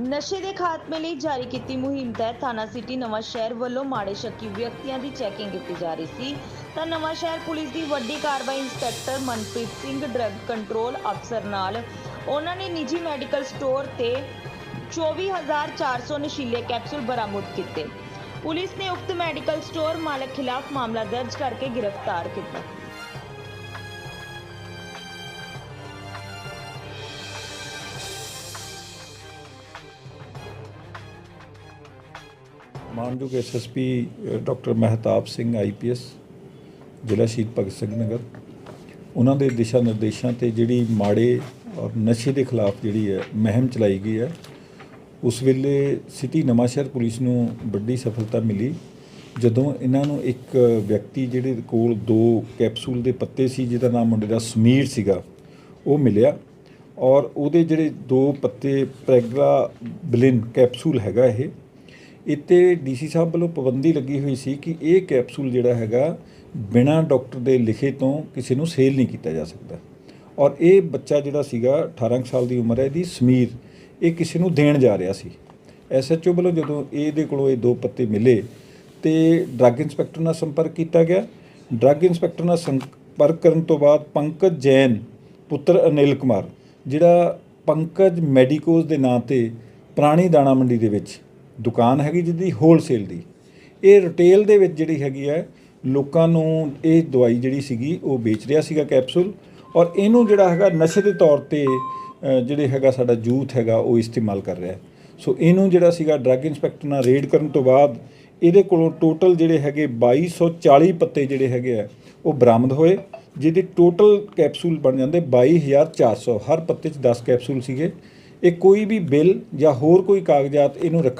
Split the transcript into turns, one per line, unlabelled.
ਨਸ਼ੇ ਦੇ ਖਾਤਮੇ ਲਈ ਜਾਰੀ ਕੀਤੀ ਮੁਹਿੰਮ ਤਹਿਤ ਥਾਣਾ ਸਿਟੀ ਨਵਾਂ ਸ਼ਹਿਰ ਵੱਲੋਂ ਮਾੜੇ ਸ਼ੱਕੀ ਵਿਅਕਤੀਆਂ ਦੀ ਚੈਕਿੰਗ ਕੀਤੀ ਜਾ ਰਹੀ ਸੀ। ਤਾਂ ਨਵਾਂ ਸ਼ਹਿਰ ਪੁਲਿਸ ਦੀ ਵੱਡੀ ਕਾਰਵਾਈ inspector Manpreet Singh drug control ਅਫਸਰ ਨਾਲ। ਉਹਨਾਂ ਨੇ ਨਿੱਜੀ ਮੈਡੀਕਲ ਸਟੋਰ ਤੇ 24400 ਨਸ਼ੀਲੇ ਕੈਪਸੂਲ ਬਰਾਮਦ ਕੀਤੇ। ਪੁਲਿਸ ਨੇ ਉਕਤ ਮੈਡੀਕਲ ਸਟੋਰ ਮਾਲਕ ਖਿਲਾਫ ਮਾਮਲਾ ਦਰਜ ਕਰਕੇ ਗ੍ਰਿਫਤਾਰ ਕੀਤਾ।
ਮਾਨਯੋਗ SSP doctor Mehtab Singh IPS ਜ਼ਿਲ੍ਹਾ ਸ਼ਹੀਦ ਭਗਤ ਸਿੰਘ ਨਗਰ। ਉਹਨਾਂ ਦੇ ਦਿਸ਼ਾ ਨਿਰਦੇਸ਼ਾਂ ਤੇ ਜਿਹੜੀ ਮਾੜੇ ਔਰ ਨਸ਼ੇ ਦੇ ਖਿਲਾਫ ਜਿਹੜੀ ਹੈ, ਮਹਿਮ ਚਲਾਈ ਗਈ ਹੈ, ਉਸ ਵੇਲੇ ਸਿਟੀ ਨਵਾਂਸ਼ਹਿਰ ਪੁਲਿਸ ਨੂੰ ਵੱਡੀ ਸਫਲਤਾ ਮਿਲੀ। ਜਦੋਂ ਇਹਨਾਂ ਨੂੰ ਇੱਕ ਵਿਅਕਤੀ ਜਿਹੜੇ ਕੋਲ ਦੋ ਕੈਪਸੂਲ ਦੇ ਪੱਤੇ ਸੀ, ਜਿਹਦਾ ਨਾਮ ਮੁੰਡੇ ਦਾ ਸਮੀਰ ਸੀਗਾ, ਉਹ ਮਿਲਿਆ। ਔਰ ਉਹਦੇ ਜਿਹੜੇ ਦੋ ਪੱਤੇ ਪ੍ਰੈਗਲਾ ਬਲਿਨ ਕੈਪਸੂਲ ਹੈਗਾ ਇਹ ਇੱਥੇ ਡੀਸੀ ਸਾਹਿਬ ਵੱਲੋਂ ਪਾਬੰਦੀ ਲੱਗੀ ਹੋਈ ਸੀ ਕਿ ਇਹ ਕੈਪਸੂਲ ਜਿਹੜਾ ਹੈਗਾ ਬਿਨਾਂ ਡਾਕਟਰ ਦੇ ਲਿਖੇ ਤੋਂ ਕਿਸੇ ਨੂੰ ਸੇਲ ਨਹੀਂ ਕੀਤਾ ਜਾ ਸਕਦਾ। ਔਰ ਇਹ ਬੱਚਾ ਜਿਹੜਾ ਸੀਗਾ 18 ਕੁ ਸਾਲ ਦੀ ਉਮਰ ਹੈ, ਇਹਦੀ ਸਮੀਰ, ਇਹ ਕਿਸੇ ਨੂੰ ਦੇਣ ਜਾ ਰਿਹਾ ਸੀ। ਐਸਐਚਓ ਵੱਲੋਂ ਜਦੋਂ ਇਹਦੇ ਕੋਲੋਂ ਇਹ ਦੋ ਪੱਤੇ ਮਿਲੇ ਤੇ ਡਰੱਗ ਇੰਸਪੈਕਟਰ ਨਾਲ ਸੰਪਰਕ ਕੀਤਾ ਗਿਆ। ਡਰੱਗ ਇੰਸਪੈਕਟਰ ਨਾਲ ਸੰਪਰਕ ਕਰਨ ਤੋਂ ਬਾਅਦ ਪੰਕਜ ਜੈਨ, ਪੁੱਤਰ ਅਨਿਲ ਕੁਮਾਰ, ਜਿਹੜਾ ਪੰਕਜ ਮੈਡੀਕੋਜ਼ ਦੇ ਨਾਂ ਤੇ ਪੁਰਾਣੀ ਦਾਣਾ ਮੰਡੀ ਦੇ ਵਿੱਚ ਦੁਕਾਨ ਹੈਗੀ ਜਿਹਦੀ ਹੋਲਸੇਲ ਦੀ। ਇਹ ਰਿਟੇਲ ਦੇ ਵਿੱਚ ਜਿਹੜੀ ਹੈਗੀ ਹੈ, ਲੋਕਾਂ ਨੂੰ ਇਹ ਦਵਾਈ ਜਿਹੜੀ ਸੀਗੀ, ਉਹ ਵੇਚ ਰਿਹਾ ਸੀਗਾ ਕੈਪਸੂਲ ਔਰ ਇਹਨੂੰ ਜਿਹੜਾ ਹੈਗਾ ਨਸ਼ੇ ਦੇ ਤੌਰ ਤੇ ਜਿਹੜੇ ਹੈਗਾ ਸਾਡਾ ਯੂਥ ਹੈਗਾ, ਉਹ ਇਸਤੇਮਾਲ ਕਰ ਰਿਹਾ ਸੋ ਇਹਨੂੰ ਜਿਹੜਾ ਸੀਗਾ ਡਰੱਗ ਇੰਸਪੈਕਟਰ ਨਾਲ ਰੇਡ ਕਰਨ ਤੋਂ ਬਾਅਦ, ਇਹਦੇ ਕੋਲੋਂ ਟੋਟਲ ਜਿਹੜੇ ਹੈਗੇ 2240 ਪੱਤੇ ਜਿਹੜੇ ਹੈਗੇ ਆ, ਉਹ ਬਰਾਮਦ ਹੋਏ, ਜਿਹਦੇ ਟੋਟਲ ਕੈਪਸੂਲ ਬਣ ਜਾਂਦੇ 22400 ਹਰ ਪੱਤੇ 'ਚ 10 ਕੈਪਸੂਲ ਸੀਗੇ। ਇਹ ਕੋਈ ਵੀ ਬਿੱਲ ਜਾਂ ਹੋਰ ਕੋਈ ਕਾਗਜ਼ਾਤ ਇਹਨੂੰ ਰੱਖਣ